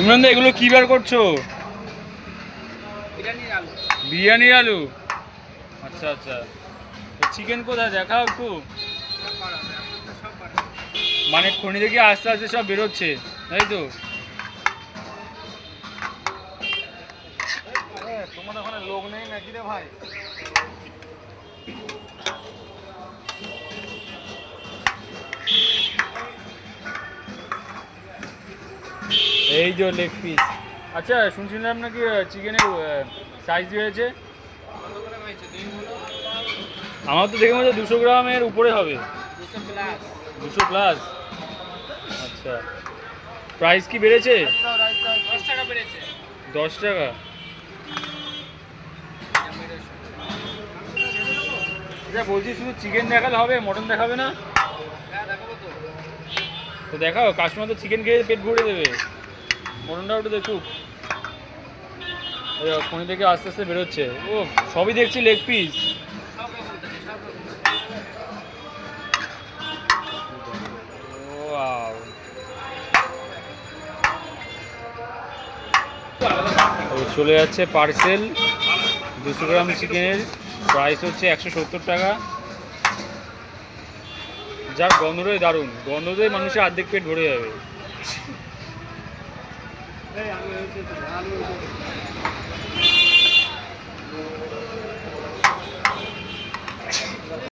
ইমরান দা, এগুলো কি বার করছ? বিরিয়ানির আলু। আচ্ছা আচ্ছা। চিকেন কোথায়? দেখাও একটু। মানে খনি থেকে আস্তে আস্তে সব বেরোচ্ছে, তাই তো? তোমার ওখানে লোক নেই নাকি রে ভাই? এই যে লেগ পিস আচ্ছা শুনছিলাম নাকি চিকেনের সাইজ হয়েছে আমার তো দেখে মনে হচ্ছে দুশো গ্রামের উপরে হবে। দুশো প্লাস আচ্ছা। প্রাইস কি বেড়েছে? দশ টাকা। আচ্ছা বলছি শুধু চিকেন দেখালে হবে মটন দেখাবে না? তো দেখাও কাস্টমার তো চিকেন খেয়ে পেট ভরে দেবে। মটনটাও একটু দেখুক খনি থেকে আস্তে আস্তে বেরোচ্ছে। ও সবই দেখছি লেগ পিস চলে যাচ্ছে পার্সেল দুশো গ্রাম চিকেনের প্রাইস হচ্ছে একশো সত্তর টাকা। যার গন্ধটাই দারুণ। গন্ধটাই মানুষের অর্ধেক পেট ভরে যাবে। এই আলু হয়েছে তো, আলু হয়েছে।